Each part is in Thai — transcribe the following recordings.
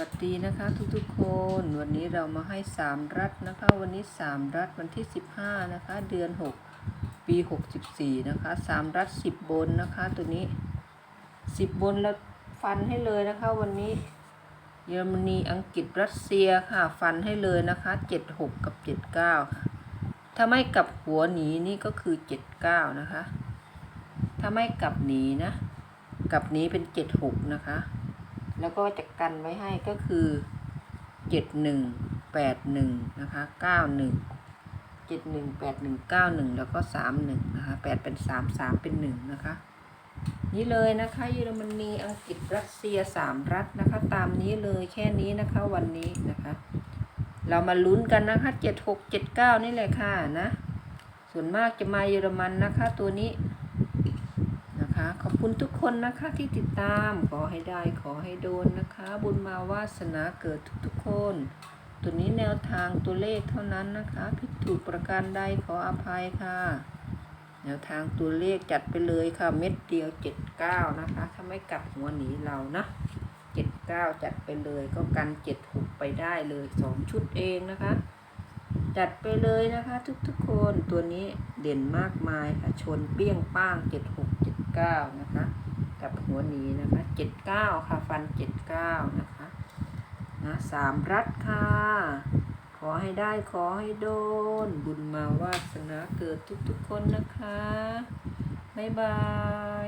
วัสดีนะคะทุกๆคนวันนี้เรามาให้สามรัฐนะคะ วันนี้สามรัฐวันที่สิบห้านะคะ เดือนหกปีหกสิบสี่นะคะสามรัฐสิบบนนะคะ ตัวนี้สิบบนแล้วฟันให้เลยนะคะ วันนี้เยอรมนีอังกฤษรัสเซียค่ะ ฟันให้เลยนะคะเจ็ดหกกับเจ็ดเก้าค่ะถ้าไม่กลับหัวหนีนี่ก็คือเจ็ดเก้านะคะ ถ้าไม่กลับหนีนะกลับหนีเป็นเจ็ดหกนะคะ แล้วก็จะกันไว้ให้ก็คือเจ็ดหนึ่งแปดหนึ่งนะคะเก้าหนึ่งเจ็ดหนึ่งแปดหนึ่งเก้าหนึ่งแล้วก็สามหนึ่งนะคะแปดเป็นสามสามเป็นหนึ่งนะคะ นี่เลยนะคะเยอรมนีอังกฤษรัสเซียสามรัฐนะคะ ตามนี้เลยแค่นี้นะคะวันนี้นะคะ เรามาลุ้นกันนะคะเจ็ดหกเจ็ดเก้านี่แหละค่ะนะ ส่วนมากจะมาเยอรมันนะคะตัวนี้ นะคะ ขอบคุณทุกคนนะคะที่ติดตามขอให้ได้ขอให้โดนนะคะ บุญมาวาสนาเกิดทุกๆคน ตัวนี้แนวทางตัวเลขเท่านั้นนะคะ ผิดถูกประการใดขออภัยค่ะ แนวทางตัวเลขจัดไปเลยค่ะ เม็ดเดียวเจ็ดเก้านะคะ ถ้าไม่กลับหัวหนีเรานะเจ็ดเก้าจัดไปเลยก็กันเจ็ดหกไปได้เลยสองชุดเองนะคะจัดไปเลยนะคะทุกๆคนตัวนี้เด่นมากมายค่ะ ชนเปี้ยงป้างเจ็ดหก เก้านะคะ กับหัวหนีนะคะเจ็ดเก้าค่ะฟันเจ็ดเก้านะคะนะสามรัดค่ะ ขอให้ได้ขอให้โดน บุญมาวาสนาเกิดทุกๆคนนะคะบายบาย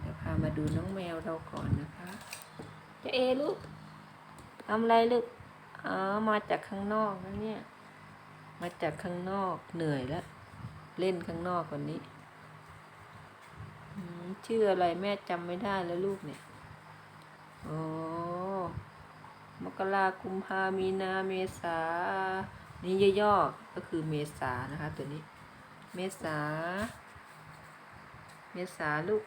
เดี๋ยวพามาดูน้องแมวเราก่อนนะคะเจะเอลูกทำอะไรลูกอ๋อมาจากข้างนอกนะเนี่ย มาจากข้างนอกเหนื่อยแล้ว เล่นข้างนอกวันนี้ ชื่ออะไรแม่จำไม่ได้แล้วลูกเนี่ยโอ้มกรากุมภามีนาเมษา นี่ย่อๆก็คือเมษานะคะ ตัวนี้ เมษา เมษาลูก